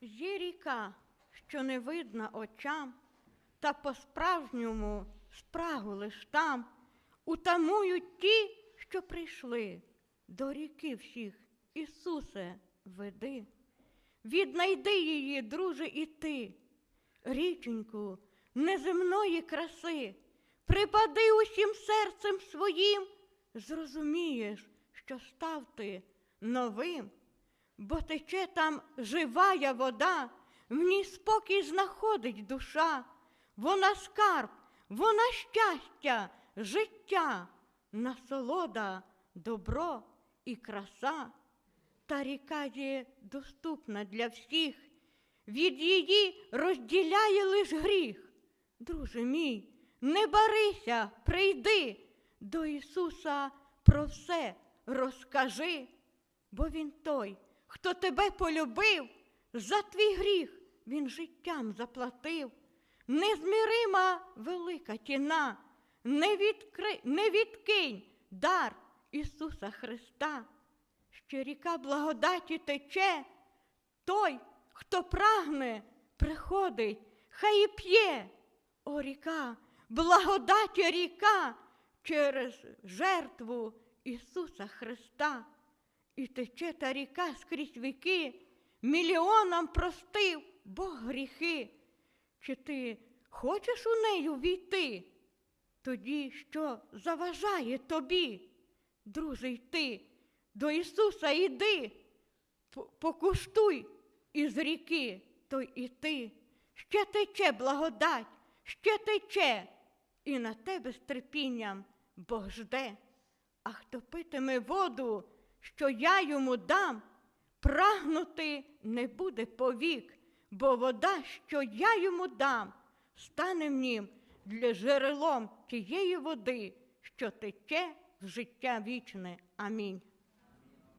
Є ріка, що не видна очам, та по-справжньому спрагу лиш там. Утамують ті, що прийшли до ріки всіх, Ісусе, веди. Віднайди її, друже, і ти, річеньку неземної краси, припади усім серцем своїм, зрозумієш, що став ти новим, бо тече там живая вода, в ній спокій знаходить душа, вона скарб, вона щастя, життя, насолода, добро і краса. Та ріка є доступна для всіх, від її розділяє лиш гріх. Друже мій, не барися, прийди до Ісуса про все розкажи, бо Він той, хто тебе полюбив, за твій гріх Він життям заплатив. Незмірима велика тіна, не, відкри... не відкинь дар Ісуса Христа що ріка благодаті тече, той, хто прагне, приходить, хай і п'є. О, ріка, благодаті ріка через жертву Ісуса Христа. І тече та ріка скрізь віки, мільйонам простив Бог гріхи. Чи ти хочеш у нею війти? Тоді що заважає тобі, друже, йти? До Ісуса йди, покуштуй із ріки, то і ти. Ще тече благодать, ще тече, і на тебе з терпінням Бог жде. А хто питиме воду, що я йому дам, прагнути не буде повік, бо вода, що я йому дам, стане в нім для джерелом тієї води, що тече в життя вічне. Амінь.